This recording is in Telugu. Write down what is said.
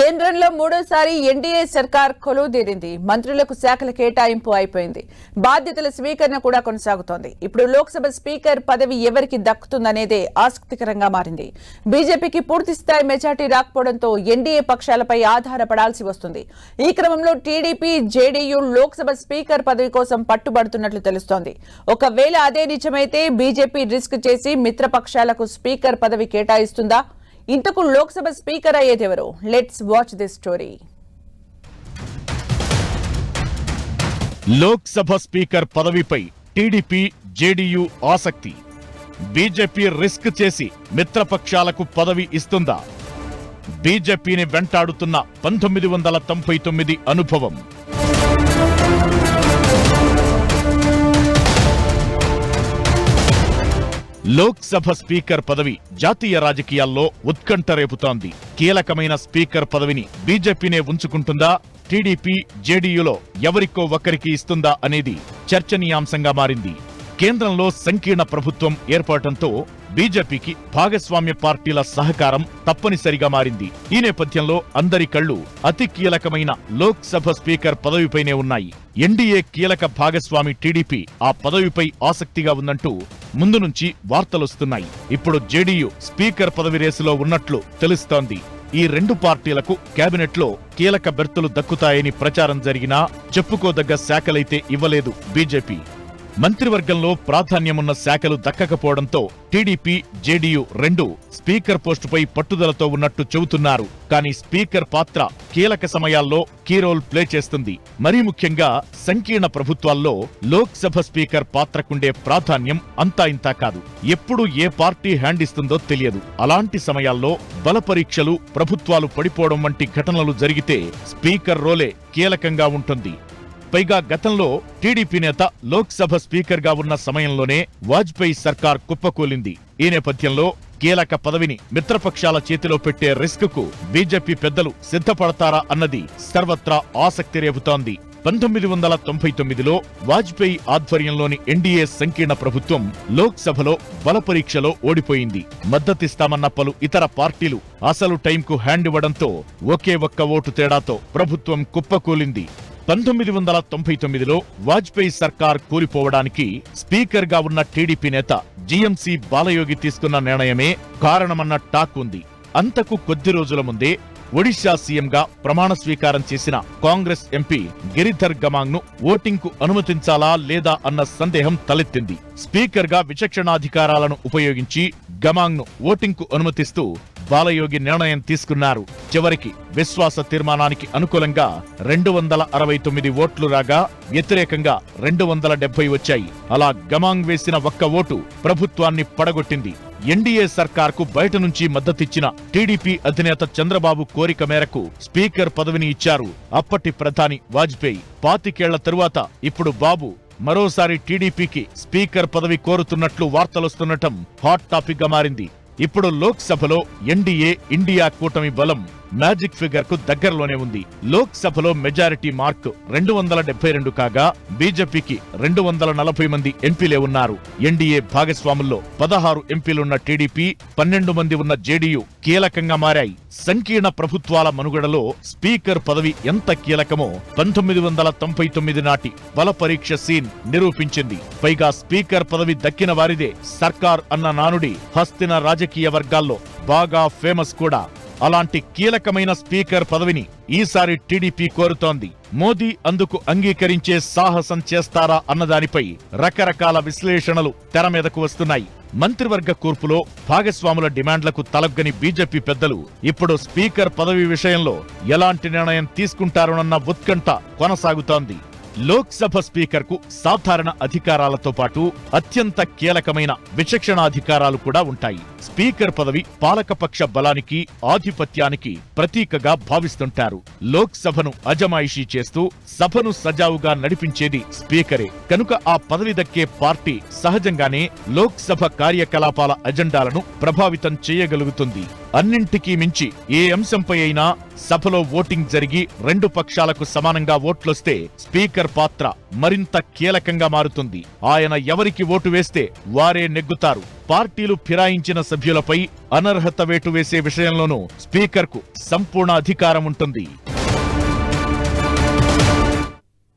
కేంద్రంలో మూడోసారి ఎన్డీఏ సర్కార్ కొలువుదీరింది. మంత్రులకు శాఖల కేటాయింపు అయిపోయింది. బాధ్యతల స్వీకరణ కూడా కొనసాగుతోంది. ఇప్పుడు లోక్సభ స్పీకర్ పదవి ఎవరికి దక్కుతుందనేదే ఆసక్తికరంగా మారింది. బీజేపీకి పూర్తి స్థాయి మెజార్టీ రాకపోవడంతో ఎన్డీఏ పక్షాలపై ఆధారపడాల్సి వస్తుంది. ఈ క్రమంలో టీడీపీ జేడీయూ లోక్సభ స్పీకర్ పదవి కోసం పట్టుబడుతున్నట్లు తెలుస్తోంది. ఒకవేళ అదే నిజమైతే బీజేపీ రిస్క్ చేసి మిత్రపక్షాలకు స్పీకర్ పదవి కేటాయిస్తుందా? ఇంతకు Lok Sabha speaker అయ్యేదెవరు? Let's watch this story Lok Sabha speaker పదవిపై TDP JDU ఆసక్తి. బీజేపీ రిస్క్ చేసి మిత్రపక్షాలకు పదవి ఇస్తుందా? బీజేపీని వెంటాడుతున్న పంతొమ్మిది వందల తొంభై తొమ్మిది అనుభవం. లోక్సభ స్పీకర్ పదవి జాతీయ రాజకీయాల్లో ఉత్కంఠ రేపుతోంది. కీలకమైన స్పీకర్ పదవిని బీజేపీనే ఉంచుకుంటుందా? టీడీపీ జేడీయూలో ఎవరికో ఒకరికి ఇస్తుందా అనేది చర్చనీయాంశంగా మారింది. కేంద్రంలో సంకీర్ణ ప్రభుత్వం ఏర్పడటంతో బీజేపీకి భాగస్వామ్య పార్టీల సహకారం తప్పనిసరిగా మారింది. ఈ నేపథ్యంలో అందరి కళ్ళు అతి కీలకమైన లోక్సభ స్పీకర్ పదవిపైనే ఉన్నాయి. ఎన్డీఏ కీలక భాగస్వామి టీడీపీ ఆ పదవిపై ఆసక్తిగా ఉందంటూ ముందు నుంచి వార్తలొస్తున్నాయి ఇప్పుడు జేడీయూ స్పీకర్ పదవి రేసులో ఉన్నట్లు తెలుస్తోంది. ఈ రెండు పార్టీలకు కేబినెట్లో కీలక బెర్తులు దక్కుతాయని ప్రచారం జరిగినా చెప్పుకోదగ్గ శాఖలైతే ఇవ్వలేదు బీజేపీ. మంత్రివర్గంలో ప్రాధాన్యమున్న శాఖలు దక్కకపోవడంతో టీడీపీ జేడీయూ రెండు స్పీకర్ పోస్టుపై పట్టుదలతో ఉన్నట్టు చెబుతున్నారు. కానీ స్పీకర్ పాత్ర కీలక సమయాల్లో కీ రోల్ ప్లే చేస్తుంది. మరీ ముఖ్యంగా సంకీర్ణ ప్రభుత్వాల్లో లోక్సభ స్పీకర్ పాత్రకుండే ప్రాధాన్యం అంతా ఇంతా కాదు. ఎప్పుడు ఏ పార్టీ హ్యాండ్ ఇస్తుందో తెలియదు. అలాంటి సమయాల్లో బల పరీక్షలు ప్రభుత్వాలు పడిపోవడం వంటి ఘటనలు జరిగితే స్పీకర్ రోలే కీలకంగా ఉంటుంది. పైగా గతంలో టీడీపీ నేత లోక్సభ స్పీకర్గా ఉన్న సమయంలోనే వాజ్పేయి సర్కార్ కుప్పకూలింది. ఈ నేపథ్యంలో కీలక పదవిని మిత్రపక్షాల చేతిలో పెట్టే రిస్క్కు బీజేపీ పెద్దలు సిద్ధపడతారా అన్నది సర్వత్రా ఆసక్తి రేపుతోంది. పంతొమ్మిది వందల తొంభై తొమ్మిదిలో వాజ్పేయి ఆధ్వర్యంలోని ఎన్డీఏ సంకీర్ణ ప్రభుత్వం లోక్సభలో బలపరీక్షలో ఓడిపోయింది. మద్దతిస్తామన్న పలు ఇతర పార్టీలు అసలు టైంకు హ్యాండ్ ఇవ్వడంతో ఒకే ఒక్క ఓటు తేడాతో ప్రభుత్వం కుప్పకూలింది. పంతొమ్మిది వందల తొంభై తొమ్మిదిలో వాజ్పేయి సర్కార్ కూలిపోవడానికి స్పీకర్గా ఉన్న టీడీపీ నేత జీఎంసీ బాలయోగి తీసుకున్న నిర్ణయమే కారణమన్న టాక్ ఉంది. అంతకు కొద్ది రోజుల ముందే ఒడిశా సీఎంగా ప్రమాణ స్వీకారం చేసిన కాంగ్రెస్ ఎంపీ గిరిధర్ గమాంగ్ను ఓటింగ్కు అనుమతించాలా లేదా అన్న సందేహం తలెత్తింది. స్పీకర్గా విచక్షణాధికారాలను ఉపయోగించి గమాంగ్ను ఓటింగ్కు అనుమతిస్తూ బాలయోగి నిర్ణయం తీసుకున్నారు. చివరికి విశ్వాస తీర్మానానికి అనుకూలంగా రెండు వందల అరవై తొమ్మిది ఓట్లు రాగా వ్యతిరేకంగా రెండు వందల డెబ్బై వచ్చాయి. అలా గమాంగ్ వేసిన ఒక్క ఓటు ప్రభుత్వాన్ని పడగొట్టింది. ఎన్డీఏ సర్కార్కు బయట నుంచి మద్దతిచ్చిన టీడీపీ అధినేత చంద్రబాబు కోరిక మేరకు స్పీకర్ పదవిని ఇచ్చారు. అప్పటి ప్రధాని వాజ్పేయి. పాతికేళ్ళ తరువాత ఇప్పుడు బాబు మరోసారి టీడీపీకి స్పీకర్ పదవి కోరుతున్నట్లు వార్తలొస్తుండటం హాట్ టాపిక్గా మారింది. ఇప్పుడు లోక్సభలో ఎన్డీఏ ఇండియా కూటమి బలం మ్యాజిక్ ఫిగర్కు దగ్గరలోనే ఉంది. లోక్సభలో మెజారిటీ మార్క్ రెండు వందల డెబ్బై రెండు కాగా బీజేపీకి రెండు వందల నలభై మంది ఎంపీలే ఉన్నారు. ఎన్డీఏ భాగస్వాముల్లో పదహారు ఎంపీలున్న టీడీపీ పన్నెండు మంది ఉన్న జేడీయూ కీలకంగా మారాయి. సంకీర్ణ ప్రభుత్వాల మనుగడలో స్పీకర్ పదవి ఎంత కీలకమో పంతొమ్మిది వందల తొంభై తొమ్మిది నాటి బల పరీక్ష సీన్ నిరూపించింది. పైగా స్పీకర్ పదవి దక్కిన వారిదే సర్కార్ అన్న నానుడి హస్తిన రాజకీయ వర్గాల్లో బాగా ఫేమస్ కూడా. అలాంటి కీలకమైన స్పీకర్ పదవిని ఈసారి టీడీపీ కోరుతోంది. మోదీ అందుకు అంగీకరించే సాహసం చేస్తారా అన్నదానిపై రకరకాల విశ్లేషణలు తెర మీదకు వస్తున్నాయి. మంత్రివర్గ కూర్పులో భాగస్వాముల డిమాండ్లకు తలగ్గని బీజేపీ పెద్దలు ఇప్పుడు స్పీకర్ పదవి విషయంలో ఎలాంటి నిర్ణయం తీసుకుంటారోనన్న ఉత్కంఠ కొనసాగుతోంది. లోక్సభ స్పీకర్కు సాధారణ అధికారాలతో పాటు అత్యంత కీలకమైన విచక్షణాధికారాలు కూడా ఉంటాయి. స్పీకర్ పదవి పాలకపక్ష బలానికి ఆధిపత్యానికి ప్రతీకగా భావిస్తుంటారు. లోక్సభను అజమాయిషీ చేస్తూ సభను సజావుగా నడిపించేది స్పీకరే. కనుక ఆ పదవి దక్కే పార్టీ సహజంగానే లోక్సభ కార్యకలాపాల అజెండాలను ప్రభావితం చేయగలుగుతుంది. అన్నింటికీ మించి ఏ అంశంపై అయినా సభలో ఓటింగ్ జరిగి రెండు పక్షాలకు సమానంగా ఓట్లొస్తే స్పీకర్ పాత్ర మరింత కీలకంగా మారుతుంది. ఆయన ఎవరికి ఓటు వేస్తే వారే నెగ్గుతారు. పార్టీలు ఫిరాయించిన సభ్యులపై అనర్హత వేటు వేసే విషయంలోనూ స్పీకర్కు సంపూర్ణ అధికారం ఉంటుంది.